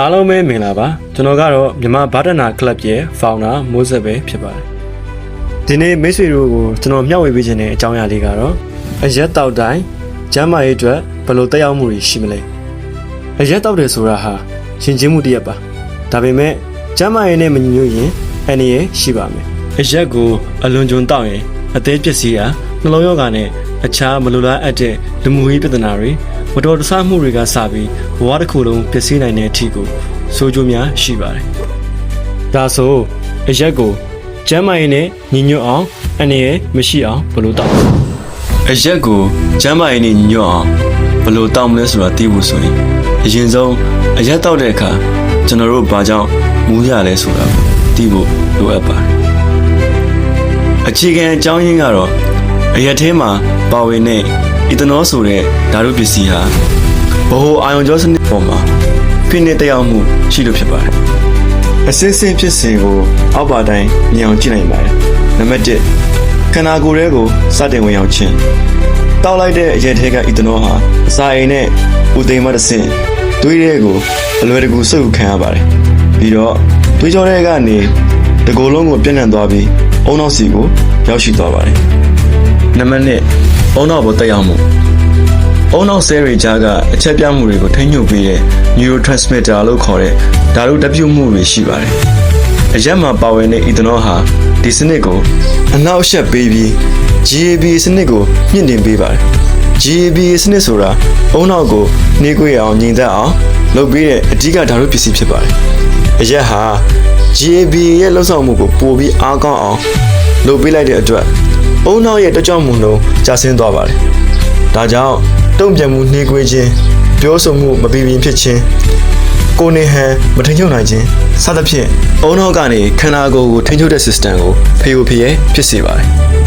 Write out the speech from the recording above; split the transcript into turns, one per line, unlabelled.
အားလုံးပဲမင်္ဂလာပါကျွန်တော်ကတော့မြန်မာဘာဒနာကလပ်ရဲ့ founder မိုးဆက်ပဲဖြစ်ပါတယ်ဒီနေ့မိတ်ဆွေတို့ကိုကျွန်တော်မျှဝေပေးခြင်းတဲ့အကြောင်းအရာလေးကတော့အရက်တောက်တိုင်းကျမ်းမာရေးအတွက်ဘယ်လိုတက်ရောက်မှုတွေရှိမလဲအရက်တောက်တယ်ဆိုတာဟာရှင်ချင်းမှုတစ်ရက်ပါဒါပေမဲ့ကျမ်းမာရေးနဲ့မညီညွတ်ရင်အန္တရာယ်ရှိပါမယ်အရက်ကိုအလွန်ကျွံတောက်ရင်အသေးပျက်စီးတာနှလုံးရောဂါနဲ့ အခြားမလိုလားအပ်တဲ့လူမှုရေးပြဿနာတွေမတော်တဆမှုတွေကစပြီးဘဝတစ်ခုလုံးပျက်စီးနိုင်တဲ့အထိကိုဆိုးကျိုးများရှိပါတယ်။ဒါဆိုအရက်ကိုကျမ်းမာရေးနဲ့ညီညွတ်အောင်အနေနဲ့မရှိအောင်ဘယ်လိုတောက်အရက်ကိုကျမ်းမာရေးနဲ့ညီညွတ်အောင်ဘယ်လိုတောက်မလဲဆိုတာသိဖို့ဆိုရင်အရင်ဆုံးအရက်တောက်တဲ့အခါကျွန်တော်တို့ဘာကြောင့်မူးရလဲဆိုတာကိုသိဖို့လိုအပ်ပါတယ်။အခြေခံအကြောင်းရင်းကတော့ အရက်ထဲမှာပါဝင်တဲ့အီသနောဆိုတဲ့ဓာတုပစ္စည်းဟာဘ ਹੁ အာယုံကြောစနစ်ပေါ်မှာဖိနှိပ်တက်ရောက်မှုရှိလို့ဖြစ်ပါတယ်။အစစ်စစ်ဖြစ်စဉ်ကိုအောက်ပါတိုင်းမြင်အောင်ကြည့်နိုင်ပါတယ်။နံပါတ်1ခန္ဓာကိုယ်ရဲ့ကိုစတင်ဝင်ရောက်ခြင်းတောက်လိုက်တဲ့အရက်ထဲကအီသနောဟာအစာအိမ်နဲ့ဥသိမ်းမတစ်ဆင့်သွေးတဲ့ကိုအလွယ်တကူစုပ်ယူခံရပါတယ်။ပြီးတော့သွေးကြောတဲ့ကနေတကိုယ်လုံးကိုပြန့်နှံ့သွားပြီးအုံနောက်စီကိုရောက်ရှိသွားပါတယ်။ နံပါတ်2အုံနောက်ပေါ်တက်ရောက်မှုအုံနောက်ဆဲတွေကြားကအချက်ပြမှုတွေကိုထိန်းချုပ်ပေးတဲ့ neurotransmitter လို့ခေါ်တဲ့ဓာတ်တပြုတ်မှုတွေရှိပါတယ်။အရက်မှာပါဝင်တဲ့ ethanol ဟာဒီစနစ်ကိုအနောက်အရှက်ပေးပြီး GABA စနစ်ကိုမြင့်တင်ပေးပါတယ်။ GABA စနစ်ဆိုတာအုံနောက်ကိုနှေးကွေးအောင်ညီသက်အောင်လုပ်ပေးတဲ့အဓိကဓာတ်ပစ္စည်းဖြစ်ပါတယ်။အရက်ဟာ GABA ရဲ့လှုပ်ဆောင်မှုကိုပိုပြီးအားကောင်းအောင်လုပ်ပေးလိုက်တဲ့အတွက် အုံနောက်ရဲ့တက်ကြွမှုနှုန်းကျဆင်းသွားပါတယ်။ဒါကြောင့်တုံ့ပြန်မှုနှေးကွေးခြင်းပြောဆိုမှုမပြင်းပြင်းဖြစ်ခြင်းကိုယ်နေဟန်မထိန်ချုပ်နိုင်ခြင်းစသဖြင့်အုံနောက်ကနေခန္ဓာကိုယ်ကိုထိန်ချုပ်တဲ့ system ကိုဖေယိုဖေယဲဖြစ်စေပါတယ်